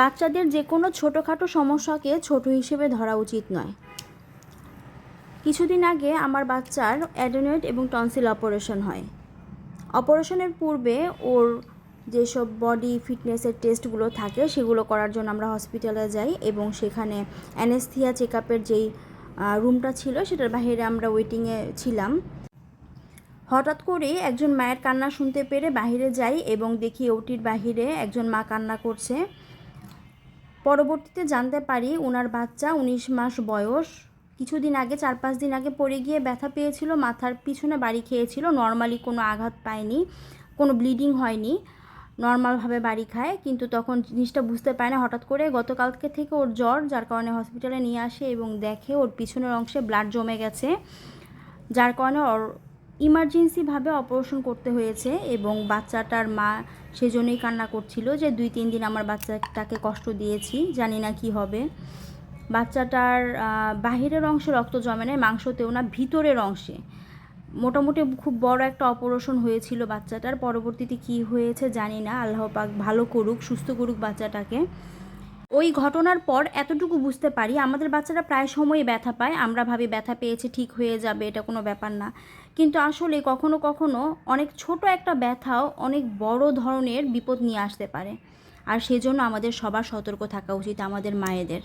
বাচ্চাদের যে কোনো ছোটোখাটো সমস্যাকে ছোট হিসেবে ধরা উচিত নয়। কিছুদিন আগে আমার বাচ্চার অ্যাডেনয়েড এবং টনসিল অপারেশন হয়। অপারেশনের পূর্বে ওর যেসব বডি ফিটনেসের টেস্টগুলো থাকে, সেগুলো করার জন্য আমরা হসপিটালে যাই এবং সেখানে অ্যানেস্থিয়া চেক আপের যেই রুমটা ছিল, সেটার বাইরে আমরা ওয়েটিংয়ে ছিলাম। হঠাৎ করে একজন মায়ের কান্না শুনতে পেরে বাইরে যাই এবং দেখি ওটির বাহিরে একজন মা কান্না করছে। পরবর্তীতে জানতে পারি ওনার বাচ্চা উনিশ মাস বয়স। কিছুদিন আগে চার পাঁচ দিন আগে পড়ে গিয়ে ব্যথা পেয়েছিল, মাথার পিছনে বাড়ি খেয়েছিল নর্মালি কোনো আঘাত পায়নি, কোনো ব্লিডিং হয়নি নর্মালভাবে বাড়ি খায়, কিন্তু তখন জিনিসটা বুঝতে পারে না। হঠাৎ করে গতকালকে থেকে ওর জ্বর, যার কারণে হসপিটালে নিয়ে আসে এবং দেখে ওর পিছনের অংশে ব্লাড জমে গেছে, যার কারণে ওর ইমার্জেন্সিভাবে অপারেশন করতে হয়েছে এবং বাচ্চাটার মা সেজন্যই কান্না করছিল যে দুই, তিন দিন আমার বাচ্চাটাকে কষ্ট দিয়েছি, জানি না কি হবে। বাচ্চাটার বাহিরের অংশে রক্ত জমে নেয় মাংসতেও না, ভিতরের অংশে। মোটামুটি খুব বড় একটা অপারেশন হয়েছিল বাচ্চাটার, পরবর্তীতে কি হয়েছে জানি না, আল্লাহ পাক ভালো করুক, সুস্থ করুক বাচ্চাটাকে। ওই ঘটনার পর এতটুকু বুঝতে পারি, আমাদের বাচ্চারা প্রায় সময়ই ব্যথা পায়, আমরা ভাবি ব্যথা পেয়েছে, ঠিক হয়ে যাবে, এটা কোনো ব্যাপার না। কিন্তু আসলে কখনো কখনো অনেক ছোট একটা ব্যথাও অনেক বড় ধরনের বিপদ নিয়ে আসতে পারে। আর সেজন্য আমাদের সবার সতর্ক থাকা উচিত আমাদের মায়েদের।